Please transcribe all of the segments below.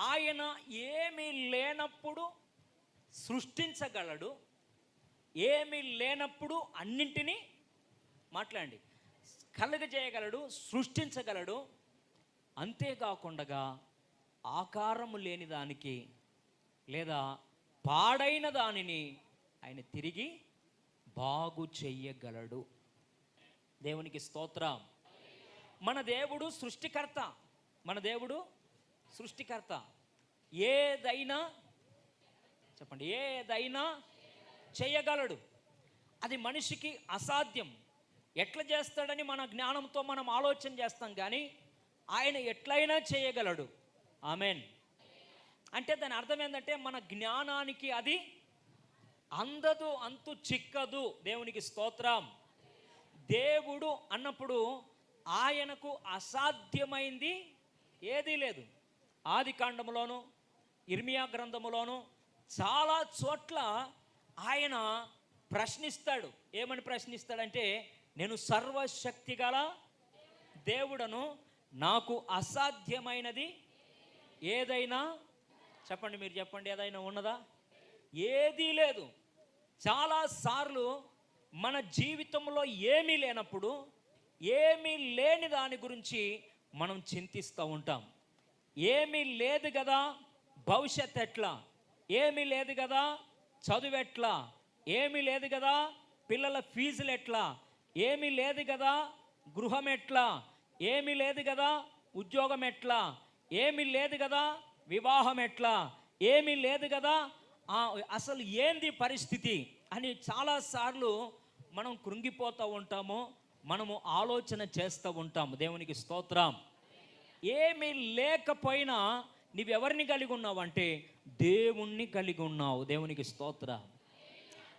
ఆయన ఏమీ లేనప్పుడు సృష్టించగలడు ఏమీ లేనప్పుడు అన్నింటినీ మాట్లాడండి. కలగజేయగలడు సృష్టించగలడు. అంతేకాకుండా ఆకారము లేని దానికి లేదా పాడైన దానిని ఆయన తిరిగి బాగు చెయ్యగలడు. దేవునికి స్తోత్రం. మన దేవుడు సృష్టికర్త. మన దేవుడు సృష్టికర్త. ఏదైనా చెప్పండి ఏదైనా చేయగలడు. అది మనిషికి అసాధ్యం. ఎట్లా చేస్తాడని మన జ్ఞానంతో మనం ఆలోచన చేస్తాం కానీ ఆయన ఎట్లయినా చేయగలడు. ఆమెన్. అంటే దాని అర్థం ఏంటంటే మన జ్ఞానానికి అది అందదు అంతు చిక్కదు. దేవునికి స్తోత్రం. దేవుడు అన్నప్పుడు ఆయనకు అసాధ్యమైంది ఏదీ లేదు. ఆది కాండములోను ఇర్మియా గ్రంథములోను చాలా చోట్ల ఆయన ప్రశ్నిస్తాడు. ఏమని ప్రశ్నిస్తాడంటే నేను సర్వశక్తి గల దేవుడను నాకు అసాధ్యమైనది ఏదైనా చెప్పండి మీరు చెప్పండి ఏదైనా ఉన్నదా? ఏదీ లేదు. చాలాసార్లు మన జీవితంలో ఏమీ లేనప్పుడు ఏమీ లేని దాని గురించి మనం చింతిస్తూ ఉంటాం. ఏమీ లేదు కదా భవిష్యత్ ఎట్లా? ఏమీ లేదు కదా చదువు ఎట్లా? ఏమీ లేదు కదా పిల్లల ఫీజులు ఎట్లా? ఏమీ లేదు కదా గృహం ఎట్లా? ఏమీ లేదు కదా ఉద్యోగం ఎట్లా? ఏమీ లేదు కదా వివాహం ఎట్లా? ఏమీ లేదు కదా అసలు ఏంది పరిస్థితి అని చాలాసార్లు మనం కృంగిపోతూ ఉంటాము మనము ఆలోచన చేస్తూ ఉంటాము. దేవునికి స్తోత్రం. ఏమీ లేకపోయినా నీవెవరిని కలిగి ఉన్నావు అంటే దేవుణ్ణి కలిగి ఉన్నావు. దేవునికి స్తోత్ర.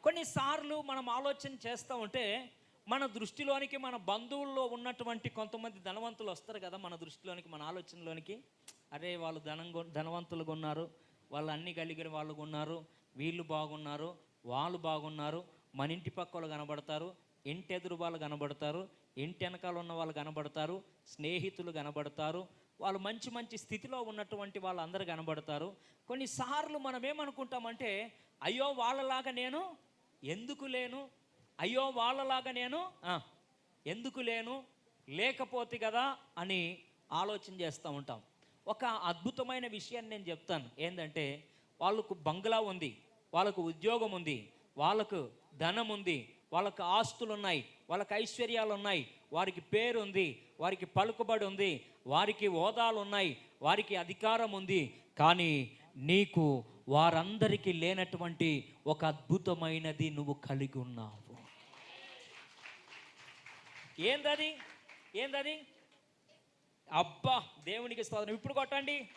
కొన్నిసార్లు మనం ఆలోచన చేస్తూ ఉంటే మన దృష్టిలోనికి మన బంధువుల్లో ఉన్నటువంటి కొంతమంది ధనవంతులు వస్తారు కదా మన దృష్టిలోనికి మన ఆలోచనలోనికి. అరే వాళ్ళు ధనం ధనవంతులుగా ఉన్నారు వాళ్ళు అన్ని కలిగిన వాళ్ళు ఉన్నారు వీళ్ళు బాగున్నారు వాళ్ళు బాగున్నారు మన ఇంటి పక్క వాళ్ళు కనబడతారు ఇంటి ఎదురు వాళ్ళు కనబడతారు ఇంటి వెనకాల ఉన్న వాళ్ళు కనబడతారు స్నేహితులు కనబడతారు వాళ్ళు మంచి మంచి స్థితిలో ఉన్నటువంటి వాళ్ళందరూ కనబడతారు. కొన్నిసార్లు మనం ఏమనుకుంటామంటే అయ్యో వాళ్ళలాగా నేను ఎందుకు లేను? అయ్యో వాళ్ళలాగా నేను ఎందుకు లేను? లేకపోతే కదా అని ఆలోచన చేస్తూ ఉంటాం. ఒక అద్భుతమైన విషయాన్ని నేను చెప్తాను. ఏంటంటే వాళ్ళకు బంగ్లా ఉంది వాళ్ళకు ఉద్యోగం ఉంది వాళ్ళకు ధనం ఉంది వాళ్ళకు ఆస్తులు ఉన్నాయి వాళ్ళకి ఐశ్వర్యాలు ఉన్నాయి వారికి పేరు ఉంది వారికి పలుకుబడి ఉంది వారికి హోదాలు ఉన్నాయి వారికి అధికారం ఉంది కానీ నీకు వారందరికీ లేనటువంటి ఒక అద్భుతమైనది నువ్వు కలిగి ఉన్నావు. ఏందది? ఏందది? అబ్బా దేవునికి స్తోత్రం. ఇప్పుడు కొట్టండి.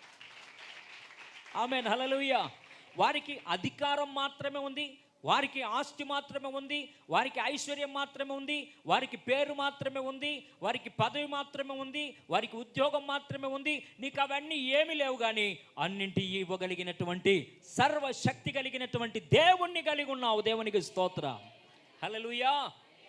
ఆమె నలలుయ్య వారికి అధికారం మాత్రమే ఉంది వారికి ఆస్తి మాత్రమే ఉంది వారికి ఐశ్వర్యం మాత్రమే ఉంది వారికి పేరు మాత్రమే ఉంది వారికి పదవి మాత్రమే ఉంది వారికి ఉద్యోగం మాత్రమే ఉంది. నీకు అవన్నీ ఏమీ లేవు కానీ అన్నింటి ఇవ్వగలిగినటువంటి సర్వశక్తి కలిగినటువంటి దేవుణ్ణి కలిగి ఉన్నావు. దేవునికి స్తోత్ర. హల్లెలూయా.